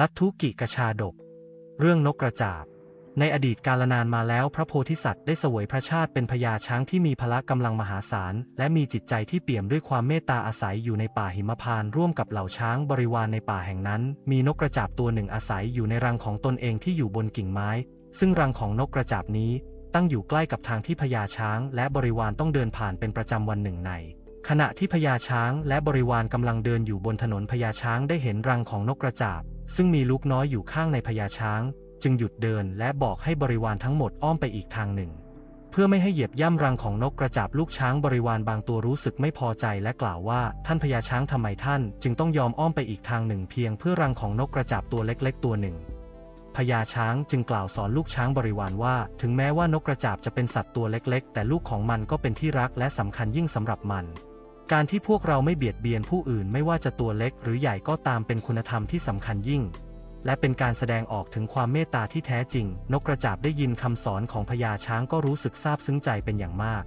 ลัทธุกิกชาดก เรื่องนกกระจาบ ในอดีตกาลนานมาแล้วพระโพธิสัตว์ได้เสวยพระชาติเป็นพญาช้างที่มีพละกำลังมหาศาล และมีจิตใจที่เปี่ยมด้วยความเมตตาอาศัยอยู่ในป่าหิมพานต์ร่วมกับเหล่าช้างบริวารในป่าแห่งนั้น มีนกกระจาบตัวหนึ่งอาศัยอยู่ในรังของตนเองที่อยู่บนกิ่งไม้ ซึ่งรังของนกกระจาบนี้ ตั้งอยู่ใกล้กับทางที่พญาช้างและบริวารต้องเดินผ่านเป็นประจำวันหนึ่งในขณะที่พญาช้างและบริวารกำลังเดินอยู่บนถนนพญาช้างได้เห็นรังของนกกระจาบ ซึ่งมีลูกน้อยอยู่ข้างในพญาช้าง จึงหยุดเดินและบอกให้บริวารทั้งหมดอ้อมไปอีกทางหนึ่ง เพื่อไม่ให้เหยียบย่ำรังของนกกระจาบลูกช้างบริวารบางตัวรู้สึกไม่พอใจและกล่าวว่าท่านพญาช้างทำไมท่าน จึงต้องยอมอ้อมไปอีกทางหนึ่ง เพียงเพื่อรังของนกกระจาบตัวเล็กๆ ตัวหนึ่งพญาช้างจึงกล่าวสอนลูกช้างบริวารว่า ถึงแม้ว่านกกระจาบจะเป็นสัตว์ตัวเล็กๆ แต่ลูกของมันก็เป็นที่รักและสำคัญยิ่งสำหรับมัน การที่พวกเราไม่เบียดเบียนผู้อื่นไม่ว่าจะตัวเล็กหรือใหญ่ก็ตามเป็นคุณธรรมที่สำคัญยิ่ง และเป็นการแสดงออกถึงความเมตตาที่แท้จริง นกกระจาบได้ยินคำสอนของพญาช้างก็รู้สึกซาบซึ้งใจเป็นอย่างมาก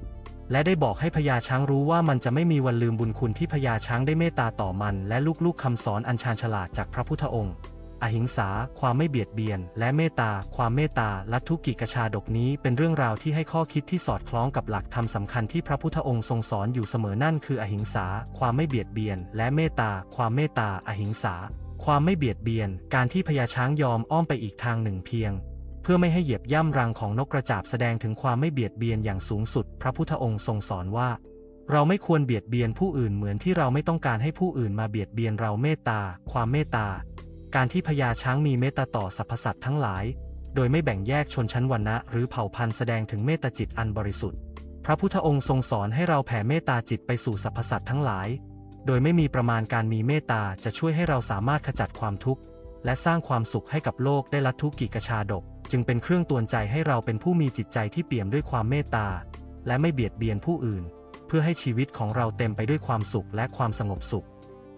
และได้บอกให้พญาช้างรู้ว่ามันจะไม่มีวันลืมบุญคุณที่พญาช้างได้เมตตาต่อมัน และลูกๆคำสอนอันชาญฉลาดจากพระพุทธองค์ อหิงสา ความไม่เบียดเบียน และเมตตา ความเมตตา ลัทธุกิกชาดกนี้เป็นเรื่องราวที่ให้ข้อคิดที่สอดคล้องกับหลักธรรมสำคัญที่พระพุทธองค์ทรงสอนอยู่เสมอนั่นคืออหิงสา ความไม่เบียดเบียน และเมตตา ความเมตตา อหิงสา ความไม่เบียดเบียน การที่พญาช้างยอมอ้อมไปอีกทางหนึ่งเพียง เพื่อไม่ให้เหยียบย่ำรังของนกกระจาบแสดงถึงความไม่เบียดเบียนอย่างสูงสุด พระพุทธองค์ทรงสอนว่าเราไม่ควรเบียดเบียนผู้อื่นเหมือนที่เราไม่ต้องการให้ผู้อื่นมาเบียดเบียนเราเมตตา ความเมตตา การที่พญาช้างมีเมตตาต่อสรรพสัตว์ทั้งหลาย โดยไม่แบ่งแยกชนชั้นวรรณะหรือเผ่าพันธุ์แสดงถึงเมตตาจิตอันบริสุทธิ์ พระพุทธองค์ทรงสอนให้เราแผ่เมตตาจิตไปสู่สรรพสัตว์ทั้งหลาย โดยไม่มีประมาณการมีเมตตาจะช่วยให้เราสามารถขจัดความทุกข์ และสร้างความสุขให้กับโลกได้ลัทธุกิกชาดก จึงเป็นเครื่องตวนใจให้เราเป็นผู้มีจิตใจที่เปี่ยมด้วยความเมตตา และไม่เบียดเบียนผู้อื่น เพื่อให้ชีวิตของเราเต็มไปด้วยความสุขและความสงบสุข